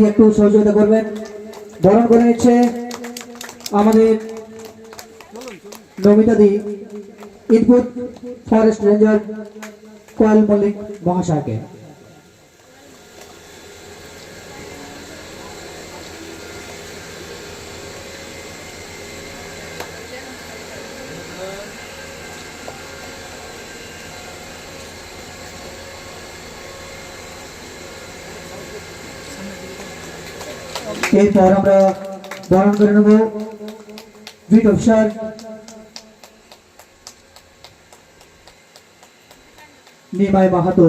দিদি একটু সহযোগিতা করবেন। বরণ করে নিচ্ছে আমাদের নমিতা দি, ইনপুট ফরেস্ট রেঞ্জার কোয়াল মল্লিক মহাশয়কে। এরপর আমরা বরণ করে নেব। বিট অফিসার নিমাই মাহাতো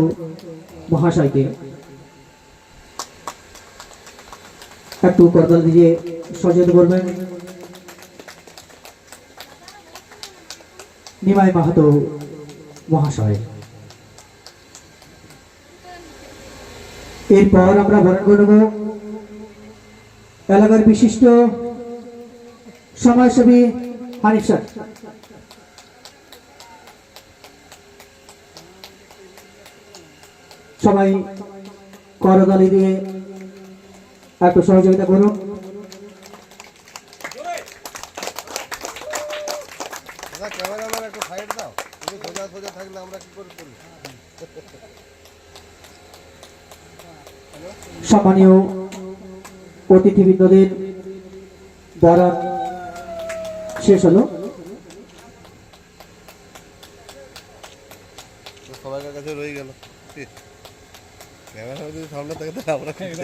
মহাশয়কে। একটু করতাল দিয়ে সচেতন করবেন। নিমাই মাহাতো মহাশয়। এরপর আমরা বরণ করে নেব। এলাকার বিশিষ্ট সমাজসেবী হানিফ স্যার। সবাই করতালি দিয়ে একটু সহযোগিতা করুন। সম্মানীয় অতিথিবৃন্দদের বরাত শেষ হলো। সবার কাছে রয়ে গেল। ক্যামেরা যদি সামনে থাকে তাহলে আমরা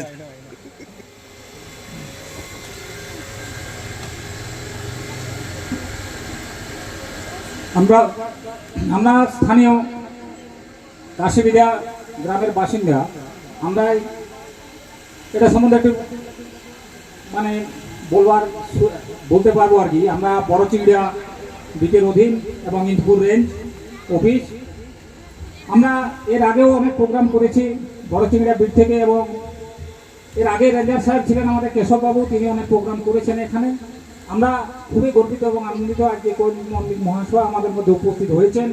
আমরা আমরা স্থানীয় কাশিবিদা গ্রামের বাসিন্দা আমরা এটা সম্বন্ধে একটু মানে বলবার বলতে পারব আর কি। আমরা বড় চিংড়িয়া বিকের অধীন এবং ইন্দপুর রেঞ্জ অফিস। আমরা এর আগেও অনেক প্রোগ্রাম করেছি বড় চিংড়িয়া বিট থেকে এবং এর আগে রেঞ্জার সাহেব ছিলেন আমাদের কেশববাবু, তিনি অনেক প্রোগ্রাম করেছেন এখানে। আমরা খুবই গর্বিত এবং আনন্দিত আজকে মন্দির মহাশয় আমাদের মধ্যে উপস্থিত হয়েছেন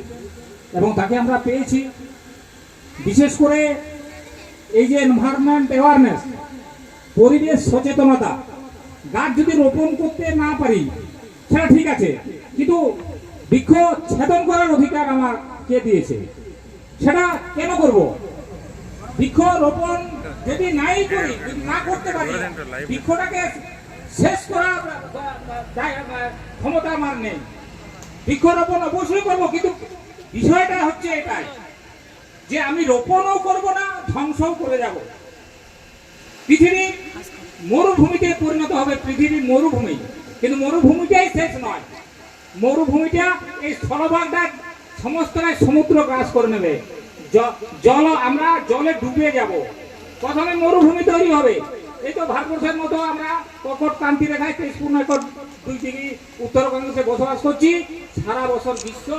এবং তাকে আমরা পেয়েছি। বিশেষ করে এই যে এনভায়রনমেন্ট অ্যাওয়ারনেস পরিবেশ সচেতনতা। গাছ যদি রোপণ করতে না পারি সেটা ঠিক আছে, কিন্তু বৃক্ষ ছেদন করার অধিকার আমার কে দিয়েছে? সেটা কেন করব? বৃক্ষ রোপণ যদি নাই করি, যদি না করতে পারি, বৃক্ষটাকে শেষ করার ক্ষমতা আমার নেই। বৃক্ষরোপণ অবশ্যই করব, কিন্তু বিষয়টা হচ্ছে এটাই, যে আমি রোপণও করব না, ধ্বংসও করে যাব। পৃথিবী মরুভূমিতে পরিণত হবে পৃথিবী মরুভূমি। কিন্তু মরুভূমিটাই শেষ নয়। মরুভূমিটা এই স্থলভাগটা সমস্তটাই সমুদ্র গ্রাস করে নেবে। জল, আমরা জলে ডুবে যাব। প্রথমে মরুভূমি তৈরি হবে। এই তো ভারতবর্ষের মতো আমরা ককট কান্তি রেখায় তেইশ পূর্ণ একর দুই ডিগ্রি উত্তরবঙ্গে বসবাস করছি। সারা বছর গ্রীষ্ম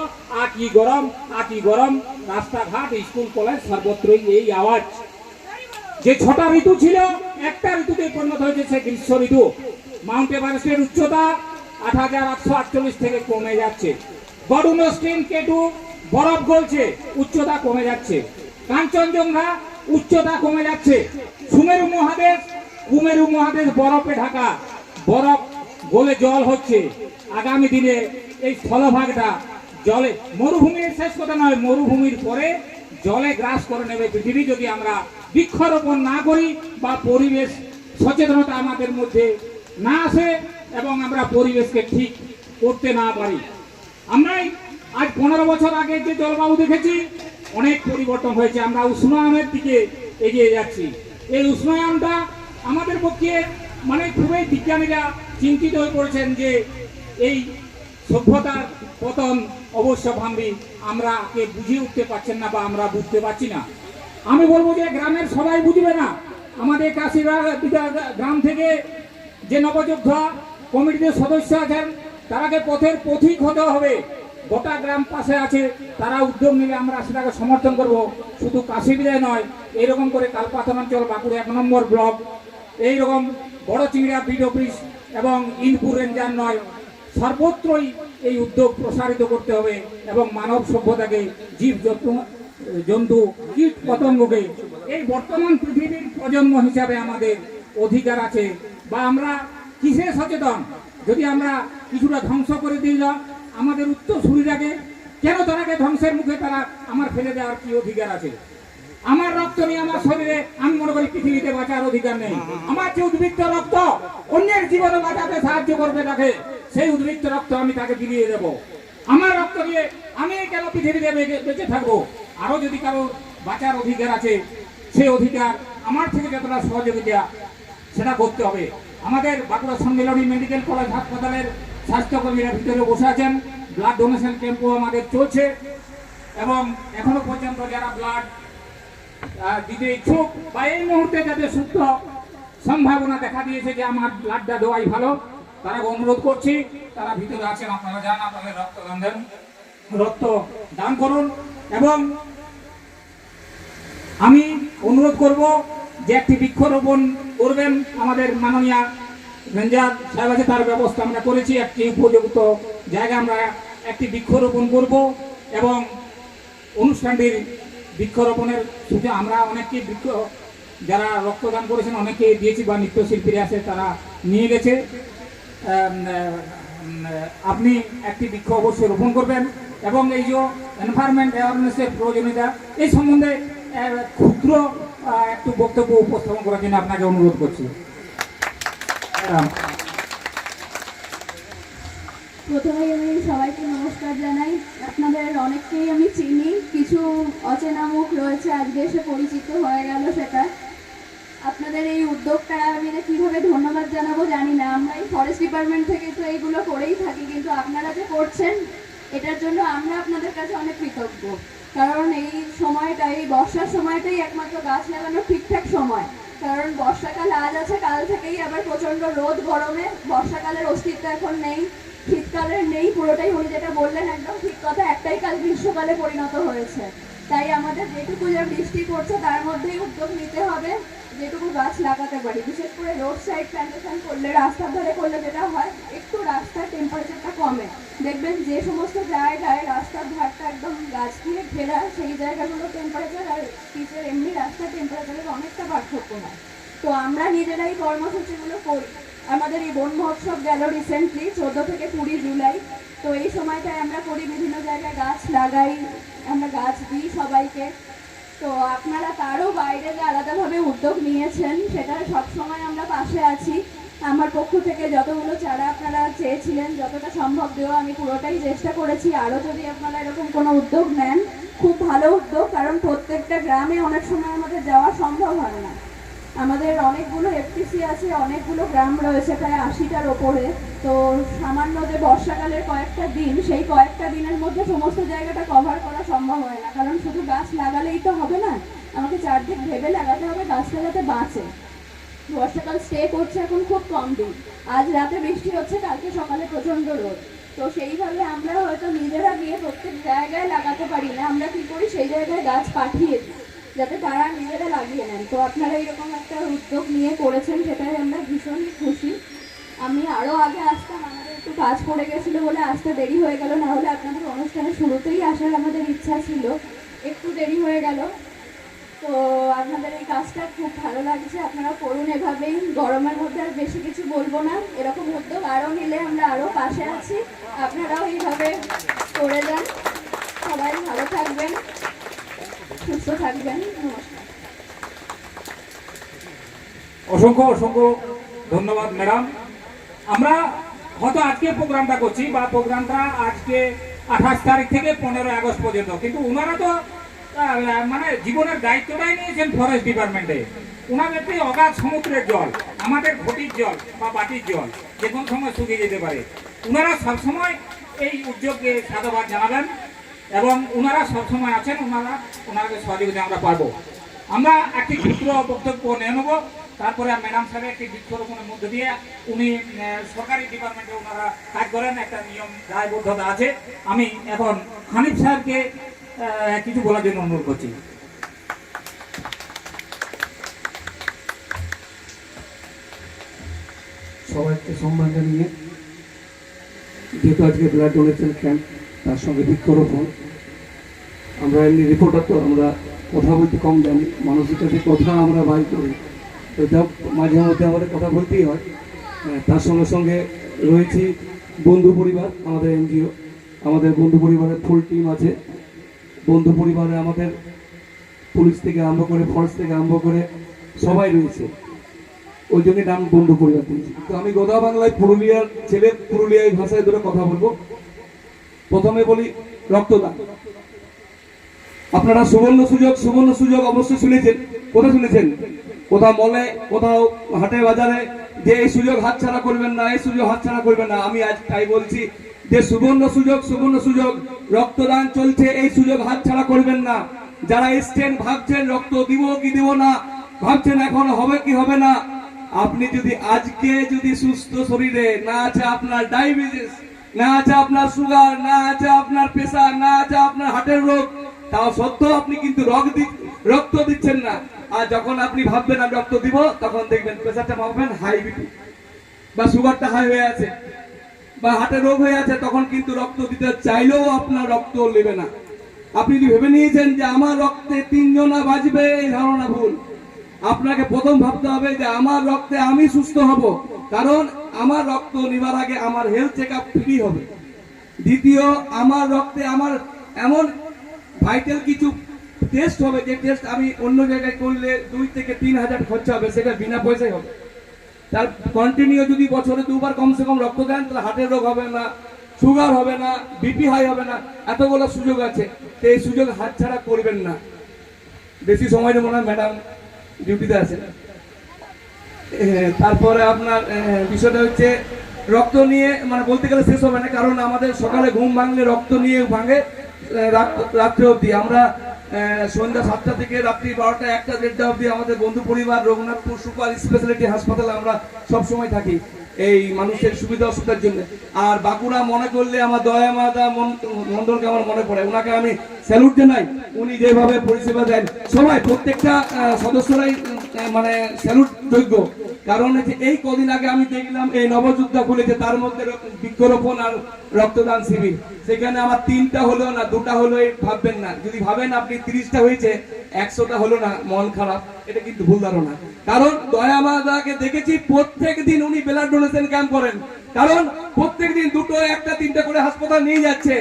আর কি গরম আর কি গরম, রাস্তাঘাট, স্কুল, কলেজ, সর্বত্রই এই আওয়াজ। যে ছটা ঋতু ছিল, একটা ঋতুতে পরিণত হয়েছে সে গ্রীষ্ম ঋতু। মাউন্ট এভারেস্টের উচ্চতা আট হাজার আটশো আটচল্লিশ থেকে কমে যাচ্ছে। বরুণ স্ট্রিম কেটু বরফ গলছে, উচ্চতা কমে যাচ্ছে। কাঞ্চনজঙ্ঘা উচ্চতা কমে যাচ্ছে। সুমেরু মহাদেশ, কুমেরু মহাদেশ বরফে ঢাকা। বরফ গলে জল হচ্ছে। আগামী দিনে এই স্থলভাগটা জলে, মরুভূমির শেষ কথা নয়, মরুভূমির পরে জলে গ্রাস করে নেবে পৃথিবী যদি আমরা বৃক্ষরোপণ না করি বা পরিবেশ সচেতনতা আমাদের মধ্যে না আসে এবং আমরা পরিবেশকে ঠিক করতে না পারি। আমরাই আজ পনেরো বছর আগে যে জলবায়ু দেখেছি, অনেক পরিবর্তন হয়েছে। আমরা উষ্ণায়নের দিকে এগিয়ে যাচ্ছি। এই উষ্ণায়নটা আমাদের পক্ষে মানে খুবই বিজ্ঞানীরা চিন্তিত হয়ে পড়েছেন যে এই সভ্যতার পতন অবশ্য আমরা কে বুঝিয়ে উঠতে পারছেন না বা আমরা বুঝতে পারছি না। আমি বলব যে গ্রামের সবাই বুঝবে না। আমাদের কাশিরা গ্রাম থেকে যে নবযোদ্ধা কমিটির সদস্য আছেন তারাকে পথের পথিক হতে হবে, গোটা গ্রাম পাশে আছে, তারা উদ্যোগ নিলে আমরা সেটাকে সমর্থন করব। শুধু কাশিবিদায় নয় এরকম করে কালপাথন অঞ্চল বাঁকুড়া এক নম্বর ব্লক, এইরকম বড় চিংড়া বিড অফিস এবং ইনপুর রেঞ্জার নয়, সর্বত্রই এই উদ্যোগ প্রসারিত করতে হবে এবং মানব সভ্যতাকে জীব জন্তু জন্তু, কীট পতঙ্গকে এই বর্তমান পৃথিবীর প্রজন্ম হিসাবে আমাদের অধিকার আছে। বা আমরা কিসে সচেতন? যদি আমরা কিছুটা ধ্বংস করে দিলাম আমাদের উত্তর সুবিধাকে কেন তারাকে ধ্বংসের মুখে তারা আমার ফেলে দেওয়ার কি অধিকার আছে? আমার রক্ত নিয়ে আমার শরীরে, আমি মনে করি পৃথিবীতে বাঁচার অধিকার নেই। আমার যে উদ্বৃত্ত রক্ত, অন্যের জীবনে বাঁচাতে সাহায্য করবে তাকে সেই উদ্বৃত্ত রক্ত আমি তাকে বিলিয়ে দেব। আমার রক্ত দিয়ে আমি কেন পৃথিবীতে বেঁচে থাকব? আরও যদি কারও বাঁচার অধিকার আছে সেই অধিকার আমার থেকে যতটা সহযোগিতা সেটা করতে হবে। আমাদের বাঁকুড়া সম্মেলনী মেডিকেল কলেজ হাসপাতালের স্বাস্থ্যকর্মীরা ভিতরে বসে আছেন। ব্লাড ডোনেশন ক্যাম্পও আমাদের চলছে এবং এখনও পর্যন্ত যারা ব্লাড দিতে ইচ্ছুক বা এই মুহূর্তে যাদের সুস্থ সম্ভাবনা দেখা দিয়েছে যে আমার ব্লাডটা দেওয়াই ভালো, তারা অনুরোধ করছি, তারা ভিতরে আছেন, আপনারা যান, আপনাদের রক্তদান দেন। রক্ত দান করুন। এবং আমি অনুরোধ করব যে একটি বৃক্ষরোপণ করবেন আমাদের মাননীয় রেঞ্জার সাহেব আছে, তার ব্যবস্থা আমরা করেছি, একটি উপযুক্ত জায়গা আমরা একটি বৃক্ষরোপণ করব এবং অনুষ্ঠানটির বৃক্ষরোপণের সূচনা আমরা অনেককে বৃক্ষ, যারা রক্তদান করেছেন অনেকে দিয়েছি বা নৃত্যশিল্পীরা আছে, তারা নিয়ে গেছে। আপনি একটি বৃক্ষ অবশ্যই রোপণ করবেন। এবং এই যে এনভায়রনমেন্ট অ্যাওয়ারনেসের প্রয়োজনীয়তা, এই সম্বন্ধে ক্ষুদ্র একটু বক্তব্য উপস্থাপন করার জন্য আপনাকে অনুরোধ করছি। প্রথমেই আমি সবাইকে নমস্কার জানাই। আপনাদের অনেককেই আমি চিনি। কিছু অচেনা মুখ রয়েছে, আজকে এসে পরিচিত হয়ে গেল সেটা। আপনাদের এই উদ্যোগটা আমি কীভাবে ধন্যবাদ জানাব জানি না। আমরা এই ফরেস্ট ডিপার্টমেন্ট থেকে তো এইগুলো করেই থাকি, কিন্তু আপনারা যে করছেন এটার জন্য আমরা আপনাদের কাছে অনেক কৃতজ্ঞ। কারণ এই সময়টা, এই বর্ষার সময়টাই একমাত্র গাছ লাগানোর ঠিকঠাক সময়। কারণ বর্ষাকাল আজ আছে, কাল থেকেই আবার প্রচণ্ড রোদ, গরমে। বর্ষাকালের অস্তিত্ব এখন নেই, শীতকালের নেই, পুরোটাই উনি যেটা বললেন একদম ঠিক কথা, একটাই কাল গ্রীষ্মকালে পরিণত হয়েছে। তাই আমাদের যেটুকু যা বৃষ্টি পড়ছে, তার মধ্যেই উদ্যোগ নিতে হবে। যেটুকু গাছ লাগাতে পারি, বিশেষ করে রোড সাইড প্ল্যান্টেশন করলে, রাস্তার ধারে করলে যেটা হয়, একটু রাস্তার টেম্পারেচারটা কমে। দেখবেন যে সমস্ত জায়গায় রাস্তার ধারটা একদম গাছ দিয়ে ঘেরা, সেই জায়গাগুলো টেম্পারেচার আর পিচের এমনি রাস্তার টেম্পারেচারের অনেকটা পার্থক্য হয়। তো আমরা নিজেরাই কর্মসূচিগুলো করি। আমাদের এই বন মহোৎসব গেল রিসেন্টলি চোদ্দ থেকে কুড়ি জুলাই। তো এই সময়টায় আমরা করি বিভিন্ন জায়গায় গাছ লাগাই, আমরা গাছ দিই সবাইকে। তো আপনারা তারও বাইরে যে আলাদাভাবে উদ্যোগ নিয়েছেন, সেটা সবসময় আমরা পাশে আছি। আমার পক্ষ থেকে যতগুলো চারা আপনারা চেয়েছিলেন, যতটা সম্ভব দেওয়া, আমি পুরোটাই চেষ্টা করেছি। আরও যদি আপনারা এরকম কোনো উদ্যোগ নেন, খুব ভালো উদ্যোগ, কারণ প্রত্যেকটা গ্রামে অনেক সময় আমাদের যাওয়া সম্ভব হয় না। আমাদের অনেকগুলো এফটিসি আছে, অনেকগুলো গ্রাম রয়েছে প্রায় আশিটার ওপরে। তো সামান্য যে বর্ষাকালের কয়েকটা দিন, সেই কয়েকটা দিনের মধ্যে সমস্ত জায়গাটা কভার করা সম্ভব হয় না। কারণ শুধু গাছ লাগালেই তো হবে না, আমাকে চারদিক ভেবে লাগাতে হবে, গাছটা যাতে বাঁচে। বর্ষাকাল স্টে করছে এখন খুব কম দিন। আজ রাতে বৃষ্টি হচ্ছে, কালকে সকালে প্রচণ্ড রোদ। তো সেইভাবে আমরা হয়তো নিজেরা গিয়ে প্রত্যেক জায়গায় লাগাতে পারি না। আমরা কি করি? সেই জায়গায় গাছ পাঠিয়ে দিই। যাতে তারা নিজেরা লাগিয়ে নেন। তো আপনারা এরকম একটা উদ্যোগ নিয়ে করেছেন, সেটাই আমরা ভীষণ খুশি। আমি আরও আগে আসতাম, আমাদের একটু কাজ পড়ে গেছিল বলে আসতে দেরি হয়ে গেল, না হলে আপনাদের অনুষ্ঠানের শুরুতেই আসার আমাদের ইচ্ছা ছিল। একটু দেরি হয়ে গেল। তো আপনাদের এই কাজটা খুব ভালো লাগছে। আপনারা করুন এভাবেই। গরমের মধ্যে আর বেশি কিছু বলব না। এরকম উদ্যোগ আরও নিলে আমরা আরও পাশে আছি। আপনারাও এইভাবে করে যান। সবাই ভালো থাকবেন। অসংখ্য অসংখ্য ধন্যবাদ, ম্যাডাম। আমরা হয়তো আজকে প্রোগ্রামটা করছি বা প্রোগ্রামটা আজকে আঠাশ তারিখ থেকে পনেরোই আগস্ট পর্যন্ত। কিন্তু ওনারা তো মানে জীবনের দায়িত্বটাই নিয়েছেন ফরেস্ট ডিপার্টমেন্টে ওনাদের তো অগাধ সমুদ্রের জল, আমাদের ঘটির জল বা বাটির জল, যে কোনো সময় শুকিয়ে যেতে পারে। ওনারা সবসময় এই উদ্যোগকে সাধুবাদ জানাবেন। এবং ওনারা সবসময় আছেন ওনারা ওনাদের সহযোগিতা আমরা পাবো। আমরা একটি ক্ষুদ্র বক্তব্য নিয়ে নেব। তারপরে ম্যাডাম সাহেব একটি বৃক্ষরোপণের মধ্যে দিয়ে উনি সরকারি ডিপার্টমেন্টে ওনারা কাজ করেন একটা নিয়ম দায়বদ্ধতা আছে। আমি এখন হানিফ আহ, কিছু বলার জন্য অনুরোধ করছি। সবাইকে সম্মান জানিয়ে যেহেতু আজকে ব্লাড ডোনেশন ক্যাম্প তার সঙ্গে বৃক্ষরোপণ আমরা এমনি রিপোর্টার তো আমরা কথা বলতে কম জানি মানুষের কাছে কথা আমরা বাই করি। তো মাঝে মধ্যে আমাদের কথা বলতেই হয়। আহ, তার সঙ্গে সঙ্গে রয়েছি বন্ধু পরিবার আমাদের এনজিও আমাদের বন্ধু পরিবারের ফুল টিম আছে। বন্ধু পরিবারে আমাদের পুলিশ থেকে আরম্ভ করে ফরেস্ট থেকে আরম্ভ করে সবাই রয়েছে। ওই জন্যই নাম বন্ধু পরিবার দিয়েছি তো আমি গোদা বাংলায় পুরুলিয়ার ছেলে পুরুলিয়ায় ভাষায় দুটো কথা বলব। প্রথমে বলি রক্তদান। আপনারা সুবর্ণ সুযোগ সুবর্ণ সুযোগ অবশ্যই শুনেছেন। কোথায় শুনেছেন? কোথাও মলে কোথাও হাটে বাজারে যে এই সুযোগ হাতছাড়া করবেন না, এই সুযোগ হাতছাড়া করবেন না, আমি আজ তাই বলছি যে সুবর্ণ সুযোগ সুবর্ণ সুযোগ, রক্তদান চলছে, এই সুযোগ হাতছাড়া করবেন না। যারা এসছেন, ভাবছেন রক্ত দিব কি দিব না, ভাবছেন এখন হবে কি হবে না, আপনি যদি আজকে যদি সুস্থ শরীরে না আছে আপনার ডায়াবেটিস না আছে আপনার সুগার, না আছে আপনার প্রেসার না আছে আপনার হার্টের রোগ, তাও সত্ত্বেও আপনি কিন্তু রক্ত দি- রক্ত দিচ্ছেন না। আর যখন আপনি ভাববেন আমি রক্ত দিব, তখন দেখবেন প্রেসারটা ভাববেন হাই বিপি বা সুগারটা হাই হয়ে আছে বা হার্টের রোগ হয়ে আছে, তখন কিন্তু রক্ত দিতে চাইলেও আপনার রক্ত নেবে না। আপনি যদি ভেবে নিয়েছেন যে আমার রক্তে তিনজনা বাঁচবে এই ধারণা ভুল। আপনাকে প্রথম ভাবতে হবে যে আমার রক্তে আমি সুস্থ হব। কারণ আমার রক্ত নেবার আগে আমার হেলথ চেক ফ্রি হবে। দ্বিতীয় আমার রক্তে আমার এমন ভাইটাল কিছু টেস্ট হবে যে টেস্ট আমি অন্য জায়গায় করলে দুই থেকে তিন হাজার খরচা হবে সেটা বিনা পয়সায় হবে। তার কন্টিনিউ যদি বছরে দুবার কমসে কম রক্ত দেন তাহলে হার্টের রোগ হবে না সুগার হবে না বিপি হাই হবে না এতগুলো সুযোগ আছে। তো এই সুযোগ হাতছাড়া করবেন না। বেশি সময় নেব না ম্যাডাম ডিউটিতে এ, তারপরে আপনার বিষয়টা হচ্ছে রক্ত নিয়ে মানে বলতে গেলে শেষ হবে না, কারণ আমাদের সকালে ঘুম ভাঙলে রক্ত নিয়ে ভাঙে রাত্রে অবধি। আমরা সন্ধ্যা সাতটা থেকে রাত্রি বারোটা, একটা দেড়টা অবধি আমাদের বন্ধু পরিবার, রঘুনাথপুর সুপার স্পেশালিটি হাসপাতালে আমরা সবসময় থাকি। এই মানুষের সুবিধা অসুবিধার জন্য। আর বাঁকুড়া মনে করলে আমার দয়া মাতা মন্ডলকে আমার মনে পড়ে। ওনাকে আমি স্যালুট জানাই। উনি যেভাবে পরিষেবা দেন। সবাই, প্রত্যেকটা সদস্যরাই মানে স্যালুট যোগ্য। কারণ হচ্ছে এই কদিন আগে আমি দেখলাম এই নবযুদ্ধ খুলেছে, তার মধ্যে বৃক্ষরোপণ আর রক্তদান শিবির। সেখানে আমার তিনটা হলো না, দুটা হলো ভাববেন না। যদি ভাবেন আপনি তিরিশটা হয়েছে, একশোটা হলো না, মন খারাপ। এটা কিন্তু ভুল ধারণা। কারণ দয়া মাদাকে দেখেছি প্রত্যেক দিন উনি ব্লাড ডোনেশন ক্যাম্প করেন। কারণ প্রত্যেক দিন দুটো একটা তিনটা করে হাসপাতাল নিয়ে যাচ্ছে।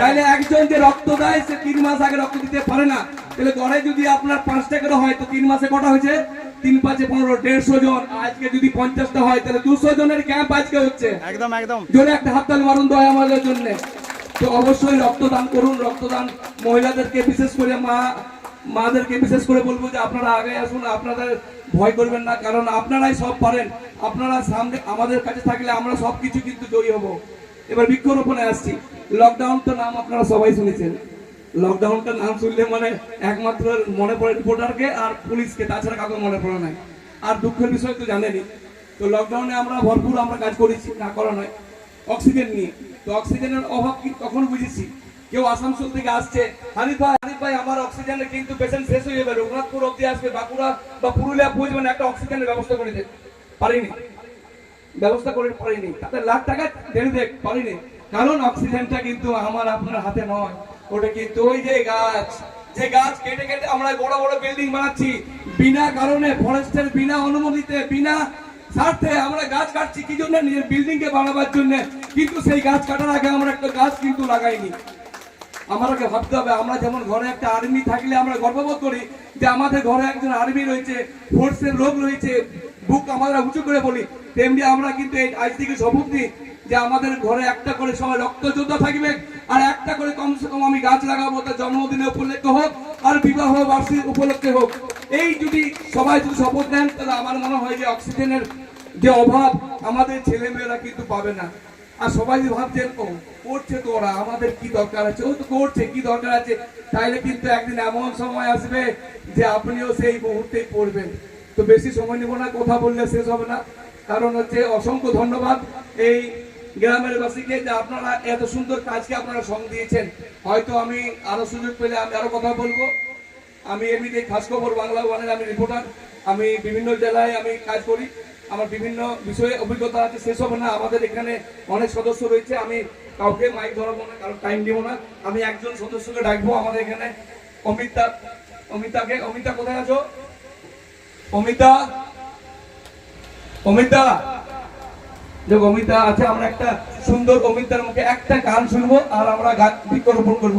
তাহলে একজন যে রক্ত দেয় সে তিন মাস আগে রক্ত দিতে পারে না। তাহলে গড়ে যদি আপনার পাঁচটা করে হয় তো তিন মাসে কটা হয়েছে? তিন পাঁচে পনেরো দেড়শো জন। আজকে যদি পঞ্চাশটা হয় তাহলে দুশো জনের ক্যাম্প আজকে হচ্ছে। একদম একদম। জোরে একটা হাততালি মারুন দয়া আমাদের জন্য। তো অবশ্যই রক্তদান করুন রক্তদান মহিলাদেরকে বিশেষ করে মা মাদেরকে বিশেষ করে বলব যে আপনারা আগে আসুন আপনাদের ভয় করবেন না, কারণ আপনারাই সব পারেন। আপনারা সামনে আমাদের কাছে থাকলে আমরা সব কিছু কিন্তু জয়ী হব। এবার বৃক্ষরোপণে আসছি। লকডাউন তো নাম আপনারা সবাই শুনেছেন। লকডাউনটা নাম শুনলে মানে একমাত্র মনে পড়ে রিপোর্টারকে আর পুলিশকে, তাছাড়া কাউকে মনে পড়ে নাই। আর দুঃখের বিষয় তো জানেনই। তো লকডাউনে আমরা ভরপুর আমরা কাজ করেছি, না করা নয়। অক্সিজেন নিয়ে। তো অক্সিজেনের অভাব কি তখন বুঝেছি। কেউ আসানসোল থেকে আসছে। হানিফ ভাই হানিফ ভাই, আমার অক্সিজেনের কিন্তু পেশেন্ট শেষ হয়ে যাবে। রঘুনাথপুর অব্দি আসবে, বাঁকুড়া বা পুরুলিয়া পৌঁছবে না একটা অক্সিজেনের ব্যবস্থা করে দেন। পারিনি। ব্যবস্থা করে পারিনি। তাতে লাখ টাকা ঢেলে দেখ, পারিনি। কারণ অক্সিজেনটা কিন্তু আমার আপনার হাতে নয়। ওটা কিন্তু ওই যে গাছ। যে গাছ কেটে কেটে আমরা বড় বড় বিল্ডিং বানাচ্ছি। বিনা কারণে ফরেস্টের বিনা অনুমতিতে, বিনা স্বার্থে আমরা গাছ কাটছি। কি জন্য? নিজের বিল্ডিং কে বানাবার জন্য। কিন্তু সেই গাছ কাটার আগে আমরা একটা গাছ কিন্তু লাগাইনি। আমাদেরকে ভাবতে হবে, আমরা যেমন ঘরে একটা আর্মি থাকলে আমরা গর্ববোধ করি যে আমাদের ঘরে একজন আর্মি রয়েছে ফোর্সের লোক রয়েছে বুক আমরা উঁচু করে বলি। তেমনি আমরা কিন্তু এই আজ থেকে শপথ নিই যে আমাদের ঘরে একটা করে সবাই রক্ত যোদ্ধা থাকবে আর একটা করে কমসে কম আমি গাছ লাগাবো, তার জন্মদিনে উপলক্ষে হোক আর বিবাহ বার্ষিক উপলক্ষে হোক। এই যদি সবাই যদি শপথ নেন তাহলে আমার মনে হয় যে অক্সিজেনের যে অভাব আমাদের ছেলে মেয়েরা কিন্তু পাবে না। আর সবাই যদি ভাবছেন ও, করছে তো ওরা আমাদের কি দরকার আছে? ও তো করছে, কি দরকার আছে? তাইলে কিন্তু একদিন এমন সময় আসবে যে আপনিও সেই মুহূর্তেই পড়বেন। তো বেশি সময় নেব না, কথা বললে শেষ হবে না। কারণ হচ্ছে অসংখ্য ধন্যবাদ এই গ্রামের বাসীকে যে আপনারা এত সুন্দর কাজকে আপনারা সঙ্গ দিয়েছেন। হয়তো আমি আরও সুযোগ পেলে আমি আরও কথা বলব। আমি এমনিতে খাস খবর বাংলা ওয়ানের আমি রিপোর্টার আমি বিভিন্ন জেলায় আমি কাজ করি। আমার বিভিন্ন বিষয়ে অভিজ্ঞতা আছে শেষ হবে না, আমাদের এখানে অনেক সদস্য রয়েছে। আমি কাউকে মাইক ধরাবো না, কারণ টাইম দিব না। আমি একজন সদস্যকে ডাকবো আমাদের এখানে। অমিতা, অমিতাকে, অমিতা, কোথায় আছো? অমিতা অমিতা। যে অমিতা আছে, আমরা একটা সুন্দর অমিতার মুখে একটা গান শুনব আর আমরা গান বৃক্ষরোপণ করব।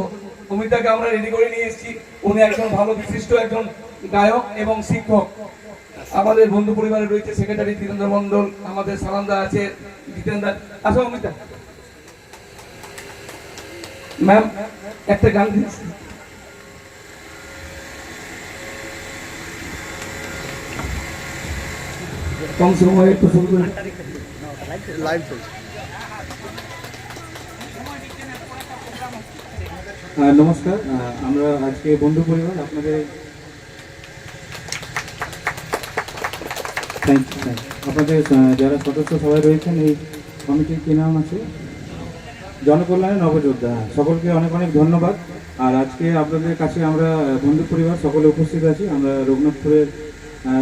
অমিতাকে আমরা রেডি করে নিয়ে এসেছি। উনি একজন ভালো বিশিষ্ট একজন গায়ক এবং শিক্ষক। আমাদের বন্ধু পরিবারে রয়েছে সেক্রেটারি জিতেন্দ্র মন্ডল আমাদের সালান্দা আছে জিতেন্দ্র। আসো অমিতা। ম্যাম একটা গান দিচ্ছি কম সময়ে একটু শুরু করে লাইভ চলছে নমস্কার। আহ, আমরা আজকে বন্ধু পরিবার আপনাদের থ্যাংক ইউ আপনাদের যারা সদস্য সবাই রয়েছেন, এই কমিটির কী নাম আছে? জনকল্যাণে নবযোদ্ধা। সকলকে অনেক অনেক ধন্যবাদ। আর আজকে আপনাদের কাছে আমরা বন্ধু পরিবার সকলে উপস্থিত আছি। আমরা রঘুনাথপুরের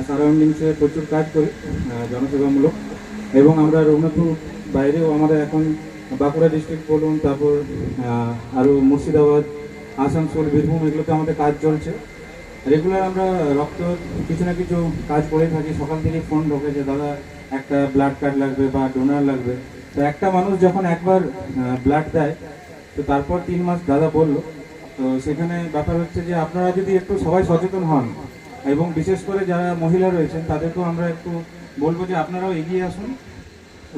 সারাউন্ডিংসে প্রচুর কাজ করি জনসেবামূলক। এবং আমরা রঘুনাথপুর বাইরেও আমাদের এখন বাঁকুড়া ডিস্ট্রিক্ট বলুন, তারপর আরও মুর্শিদাবাদ, আসানসোল, বীরভূম, এগুলোতে আমাদের কাজ চলছে। রেগুলার আমরা রক্ত কিছু না কিছু কাজ করে থাকি। সকাল থেকে ফোন ঢোকে যে, দাদা, একটা ব্লাড কার্ড লাগবে বা ডোনার লাগবে। তো একটা মানুষ যখন একবার ব্লাড দেয়, তো তারপর তিন মাস দাদা বলল, তো সেখানে ব্যাপার হচ্ছে যে, আপনারা যদি একটু সবাই সচেতন হন এবং বিশেষ করে যারা মহিলা রয়েছেন, তাদেরকেও আমরা একটু বলব যে, আপনারাও এগিয়ে আসুন।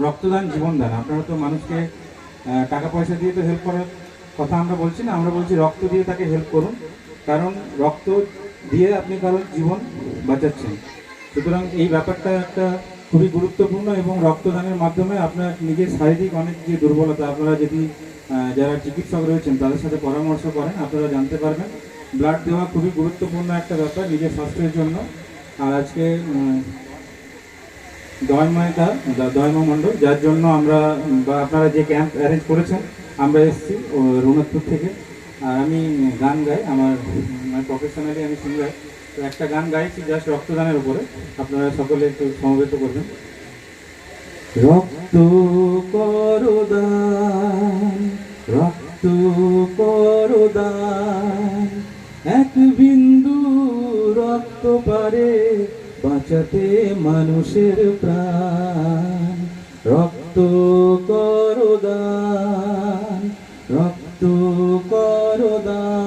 রক্তদান জীবনদান। আপনারা তো মানুষকে টাকা পয়সা দিয়ে তো হেল্প করার কথা আমরা বলছি না। আমরা বলছি রক্ত দিয়ে তাকে হেল্প করুন। কারণ রক্ত দিয়ে আপনি কারোর জীবন বাঁচাচ্ছেন। সুতরাং এই ব্যাপারটা একটা খুবই গুরুত্বপূর্ণ এবং রক্তদানের মাধ্যমে আপনার নিজের শারীরিক অনেক যে দুর্বলতা আপনারা যদি যারা চিকিৎসক রয়েছেন তাদের সাথে পরামর্শ করেন আপনারা জানতে পারবেন। ব্লাড দেওয়া খুবই গুরুত্বপূর্ণ একটা ব্যাপার নিজের স্বাস্থ্যের জন্য। আর আজকে উম, দয়ময়দা দয়মা মণ্ডল যার জন্য আমরা বা আপনারা যে ক্যাম্প অ্যারেঞ্জ করেছেন আমরা এসেছি ও থেকে। আর আমি গান গাই আমার প্রফেশনালি আমি সিঙ্গার তো একটা গান গাইছি জাস্ট রক্তদানের উপরে। আপনারা সকলে একটু সমবেত করবেন। রক্ত করদান রক্ত করদান। এক বিন্দু রক্ত পারে বাঁচাতে মানুষের প্রাণ। রক্ত করদান রক্ত করদান।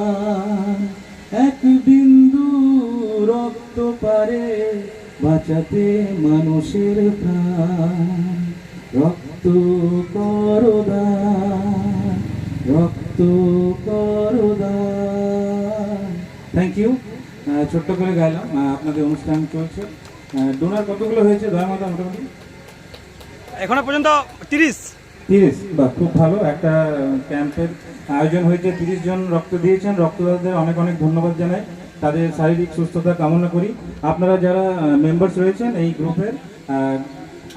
রক্ত পারে বাঁচাতে মানুষের প্রাণ। রক্ত করদান রক্ত করদান থ্যাংক ইউ ছোট্ট করে গাইলাম। আপনাদের অনুষ্ঠান চলছে। ডোনার কতগুলো হয়েছে? দয়ামাতা মোটামুটি। এখনও পর্যন্ত তিরিশ। তিরিশ? বা খুব ভালো। একটা ক্যাম্পের আয়োজন হয়েছে। তিরিশ জন রক্ত দিয়েছেন। রক্তদাতাদের অনেক অনেক ধন্যবাদ জানাই। তাদের শারীরিক সুস্থতা কামনা করি। আপনারা যারা মেম্বার্স রয়েছেন এই গ্রুপের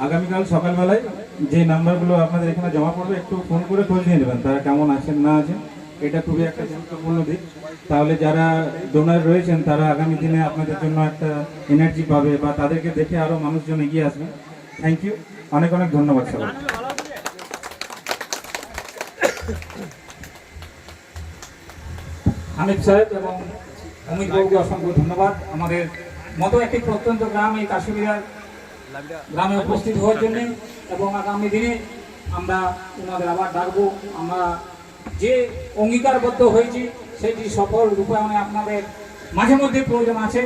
আগামীকাল সকালবেলায় যে নাম্বারগুলো আপনাদের এখানে জমা পড়বে, একটু ফোন করে খোঁজ নিয়ে নেবেন তারা কেমন আছেন, না আছেন। এটা খুবই একটা গুরুত্বপূর্ণ দিক। তাহলে যারা ডোনার রয়েছেন, তারা আগামী দিনে আপনাদের জন্য একটা এনার্জি পাবে বা তাদেরকে দেখে আরও মানুষজন এগিয়ে আসবে। থ্যাংক ইউ অনেক অনেক ধন্যবাদ সবাই হামিদ সাহেব এবং অমিত বাবুকে অসংখ্য ধন্যবাদ। আমাদের মতো একটি প্রত্যন্ত গ্রাম এই কাশ্মীরার গ্রামে উপস্থিত হওয়ার জন্য এবং আগামী দিনে আমরা ওনাদের আবার ডাকবো। আমরা যে অঙ্গীকারবদ্ধ হয়েছি, সেটি সফল রূপায়ণে আপনাদের মাঝে মধ্যে প্রয়োজন আছে।